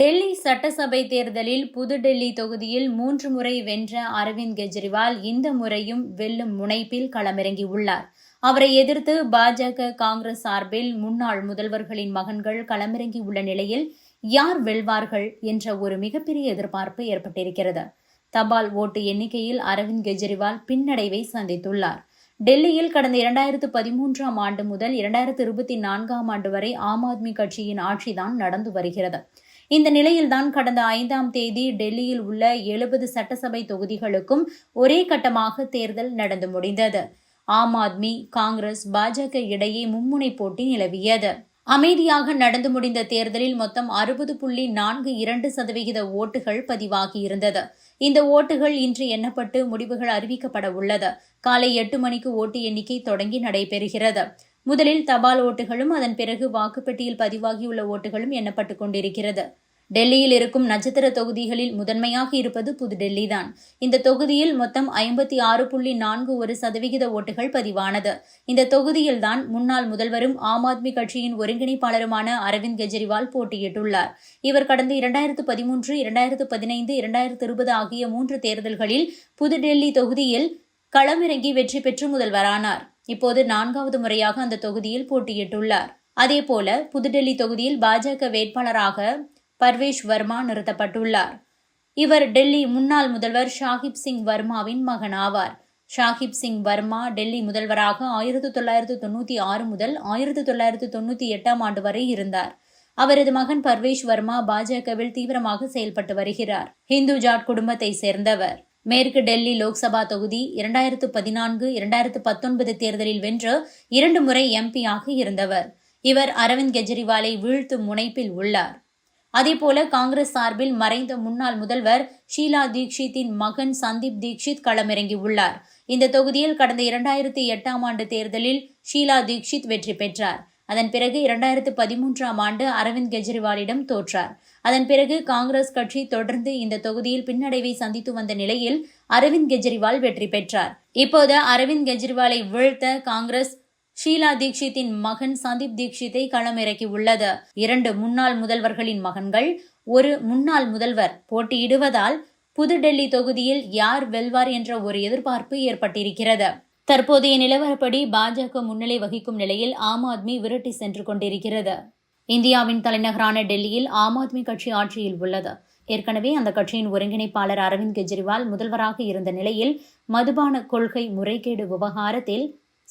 டெல்லி சட்டசபை தேர்தலில் புதுடெல்லி தொகுதியில் மூன்று முறை வென்ற அரவிந்த் கெஜ்ரிவால் இந்த முறையும் வெல்லும் முனைப்பில் களமிறங்கியுள்ளார். அவரை எதிர்த்து பாஜக காங்கிரஸ் சார்பில் முன்னாள் முதல்வர்களின் மகன்கள் களமிறங்கியுள்ள நிலையில் யார் வெல்வார்கள் என்ற ஒரு மிகப்பெரிய எதிர்பார்ப்பு ஏற்பட்டிருக்கிறது. தபால் ஓட்டு எண்ணிக்கையில் அரவிந்த் கெஜ்ரிவால் பின்னடைவை சந்தித்துள்ளார். டெல்லியில் கடந்த இரண்டாயிரத்து பதிமூன்றாம் ஆண்டு முதல் இரண்டாயிரத்து இருபத்தி நான்காம் ஆண்டு வரை ஆம் ஆத்மி கட்சியின் ஆட்சிதான் நடந்து வருகிறது. இந்த நிலையில்தான் கடந்த ஐந்தாம் தேதி டெல்லியில் உள்ள எழுபது சட்டசபை தொகுதிகளுக்கும் ஒரே கட்டமாக தேர்தல் நடந்து முடிந்தது. ஆம் ஆத்மி காங்கிரஸ் பாஜக இடையே மும்முனை போட்டி நிலவியது. அமைதியாக நடந்து முடிந்த தேர்தலில் மொத்தம் அறுபது புள்ளி நான்கு இரண்டு சதவிகித ஓட்டுகள் பதிவாகியிருந்தது. இந்த ஓட்டுகள் இன்று எண்ணப்பட்டு முடிவுகள் அறிவிக்கப்பட உள்ளது. காலை எட்டு மணிக்கு ஓட்டு எண்ணிக்கை தொடங்கி நடைபெறுகிறது. முதலில் தபால் ஓட்டுகளும் அதன் பிறகு வாக்குப்பெட்டியில் பதிவாகியுள்ள ஓட்டுகளும் எண்ணப்பட்டுக் கொண்டிருக்கிறது. டெல்லியில் இருக்கும் நட்சத்திர தொகுதிகளில் முதன்மையாக இருப்பது புதுடெல்லி தான் இந்த தொகுதியில் மொத்தம் ஐம்பத்தி ஆறு புள்ளி நான்கு ஒரு சதவிகித ஓட்டுகள் பதிவானது. இந்த தொகுதியில்தான் முன்னாள் முதல்வரும் ஆம் ஆத்மி கட்சியின் ஒருங்கிணைப்பாளருமான அரவிந்த் கெஜ்ரிவால் போட்டியிட்டுள்ளார். இவர் கடந்த இரண்டாயிரத்து பதிமூன்று இரண்டாயிரத்து பதினைந்து இரண்டாயிரத்து இருபது ஆகிய மூன்று தேர்தல்களில் புதுடெல்லி தொகுதியில் களமிறங்கி வெற்றி பெற்று முதல்வரானார். இப்போது நான்காவது முறையாக அந்த தொகுதியில் போட்டியிட்டுள்ளார். அதேபோல புதுடெல்லி தொகுதியில் பாஜக வேட்பாளராக பர்வேஷ் வர்மா நிறுத்தப்பட்டுள்ளார். இவர் டெல்லி முன்னாள் முதல்வர் ஷாகிப் சிங் வர்மாவின் மகன் ஆவார். ஷாகிப் சிங் வர்மா டெல்லி முதல்வராக ஆயிரத்தி தொள்ளாயிரத்து தொண்ணூற்றி ஆறு முதல் ஆயிரத்தி தொள்ளாயிரத்து தொண்ணூற்றி எட்டாம் ஆண்டு வரை இருந்தார். அவரது மகன் பர்வேஷ் வர்மா பாஜகவில் தீவிரமாக செயல்பட்டு வருகிறார். ஹிந்து ஜாட் குடும்பத்தை சேர்ந்தவர். மேற்கு டெல்லி லோக்சபா தொகுதி இரண்டாயிரத்து பதினான்கு இரண்டாயிரத்து பத்தொன்பது தேர்தலில் வென்று இரண்டு முறை எம்பியாக இருந்தவர். இவர் அரவிந்த் கெஜ்ரிவாலை வீழ்த்தும் முனைப்பில் உள்ளார். அதேபோல காங்கிரஸ் சார்பில் மறைந்த முன்னாள் முதல்வர் ஷீலா தீக்ஷித்தின் மகன் சந்தீப் தீக்ஷித் களமிறங்கியுள்ளார். இந்த தொகுதியில் கடந்த இரண்டாயிரத்தி எட்டாம் ஆண்டு தேர்தலில் ஷீலா தீக்ஷித் வெற்றி பெற்றார். அதன் பிறகு இரண்டாயிரத்து பதிமூன்றாம் ஆண்டு அரவிந்த் கெஜ்ரிவாலிடம் தோற்றார். அதன் பிறகு காங்கிரஸ் கட்சி தொடர்ந்து இந்த தொகுதியில் பின்னடைவை சந்தித்து வந்த நிலையில் அரவிந்த் கெஜ்ரிவால் வெற்றி பெற்றார். இப்போது அரவிந்த் கெஜ்ரிவாலை வீழ்த்த காங்கிரஸ் ஷீலா தீக்ஷித்தின் மகன் சந்தீப் தீக்ஷித்தை களமிறக்கியுள்ளது. இரண்டு முன்னாள் முதல்வர்களின் மகன்கள் ஒரு முன்னாள் முதல்வர் போட்டியிடுவதால் புதுடெல்லி தொகுதியில் யார் வெல்வார் என்ற ஒரு எதிர்பார்ப்பு ஏற்பட்டிருக்கிறது. தற்போதைய நிலவரப்படி பாஜக முன்னிலை வகிக்கும் நிலையில் ஆம் ஆத்மி விரட்டி சென்று கொண்டிருக்கிறது. இந்தியாவின் தலைநகரான டெல்லியில் ஆம் ஆத்மி கட்சி ஆட்சியில் உள்ளது. ஏற்கனவே அந்த கட்சியின் ஒருங்கிணைப்பாளர் அரவிந்த் கெஜ்ரிவால் முதல்வராக இருந்த நிலையில் மதுபான கொள்கை முறைகேடு விவகாரத்தில்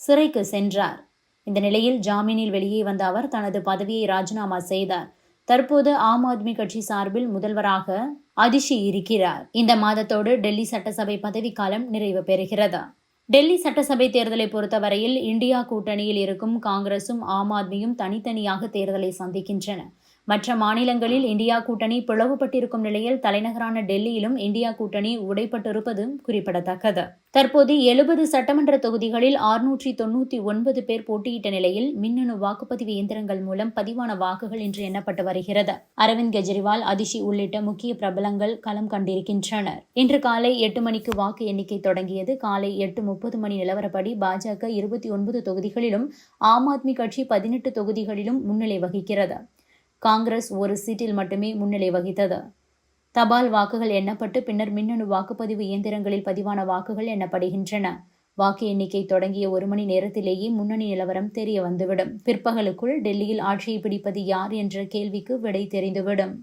சிறைக்கு சென்றார். இந்த நிலையில் ஜாமீனில் வெளியே வந்த அவர் தனது பதவியை ராஜினாமா செய்தார். தற்போது ஆம் ஆத்மி கட்சி சார்பில் முதல்வராக அதிஷி இருக்கிறார். இந்த மாதத்தோடு டெல்லி சட்டசபை பதவிக்காலம் நிறைவு பெறுகிறது. டெல்லி சட்டசபை தேர்தலை பொறுத்தவரையில் இந்தியா கூட்டணியில் இருக்கும் காங்கிரசும் ஆம் ஆத்மியும் தனித்தனியாக தேர்தலை சந்திக்கின்றன. மற்ற மாநிலங்களில் இந்தியா கூட்டணி பிளவுபட்டிருக்கும் நிலையில் தலைநகரான டெல்லியிலும் இந்தியா கூட்டணி உடைப்பட்டிருப்பதும் குறிப்பிடத்தக்கது. தற்போது எழுபது சட்டமன்ற தொகுதிகளில் ஆறுநூற்றி தொன்னூற்றி ஒன்பது பேர் போட்டியிட்ட நிலையில் மின்னணு வாக்குப்பதிவு இயந்திரங்கள் மூலம் பதிவான வாக்குகள் இன்று எண்ணப்பட்டு வருகிறது. அரவிந்த் கெஜ்ரிவால் அதிஷி உள்ளிட்ட முக்கிய பிரபலங்கள் களம் கண்டிருக்கின்றனர். இன்று காலை எட்டு மணிக்கு வாக்கு எண்ணிக்கை தொடங்கியது. காலை எட்டு முப்பது மணி நிலவரப்படி பாஜக இருபத்தி ஒன்பது தொகுதிகளிலும் ஆம் ஆத்மி கட்சி பதினெட்டு தொகுதிகளிலும் முன்னிலை வகிக்கிறது. காங்கிரஸ் ஒரு சீட்டில் மட்டுமே முன்னிலை வகித்தது. தபால் வாக்குகள் எண்ணப்பட்டு பின்னர் மின்னணு வாக்குப்பதிவு இயந்திரங்களில் பதிவான வாக்குகள் எண்ணப்படுகின்றன. வாக்கு எண்ணிக்கை தொடங்கிய ஒரு மணி நேரத்திலேயே முன்னணி நிலவரம் தெரிய வந்துவிடும். பிற்பகலுக்குள் டெல்லியில் ஆட்சியை பிடிப்பது யார் என்ற கேள்விக்கு விடை தெரிந்துவிடும்.